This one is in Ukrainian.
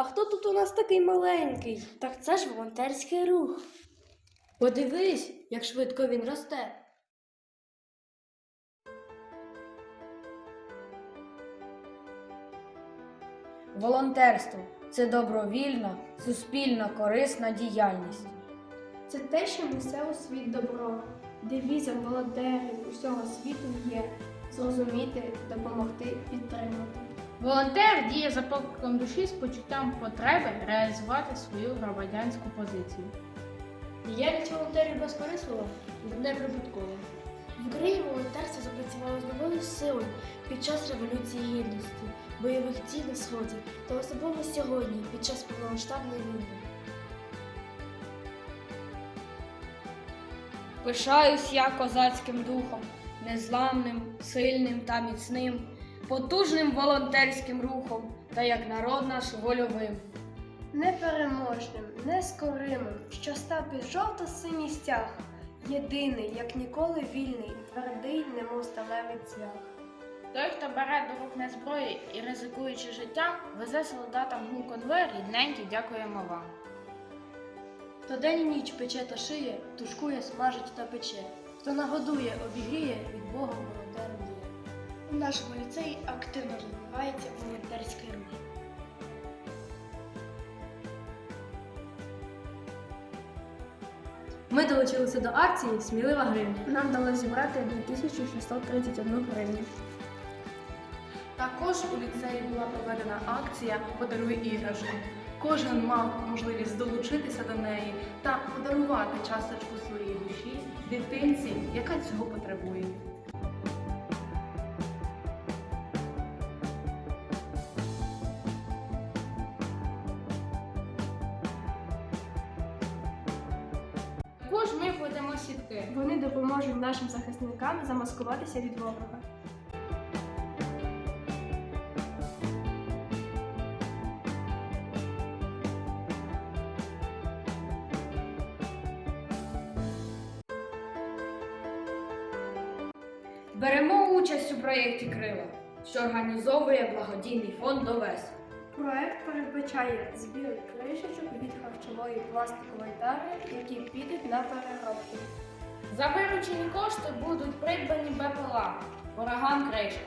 А хто тут у нас такий маленький? Так це ж волонтерський рух. Подивись, як швидко він росте. Волонтерство це добровільна, суспільно корисна діяльність. Це те, що несе у світ добро. Девізом волонтерів усього світу є зрозуміти, допомогти, підтримати. Волонтер діє за покликом душі з почуттям потреби реалізувати свою громадянську позицію. Діяльність волонтерів безкорислива, не прибуткова. В Україні волонтерство запрацювало з новою силою під час Революції Гідності, бойових дій на Сході та особливо сьогодні, під час повномасштабної війни. Пишаюсь я козацьким духом, незламним, сильним та міцним, потужним волонтерським рухом та як народ наш вольовим. Непереможним, нескоримим, що став під жовто-синій стяг. Єдиний, як ніколи вільний, твердий, немов сталевий цвях. Той, хто бере до рук не зброю і ризикуючи життям, везе солдатам гул конвоєр, рідненькі дякуємо вам. Хто день і ніч пече та шиє, тушкує, смажить та пече. Хто нагодує, обігріє, від Бога волонтером є. У нашому ліцеї активно розвивається волонтерський рух. Ми долучилися до акції Смілива гривня. Нам вдалося зібрати 2631 гривню. Також у ліцеї була проведена акція Подаруй іграшку. Кожен мав можливість долучитися до неї та подарувати часточку своєї душі дитинці, яка цього потребує. Також ми плетемо сітки. Вони допоможуть нашим захисникам замаскуватися від ворога. Беремо участь у проєкті Крила, що організовує благодійний фонд Довес. Проект передбачає збір кришечок від харчової пластикової тари, які підуть на переробку. За виручені кошти будуть придбані БПЛА, ураган кришка,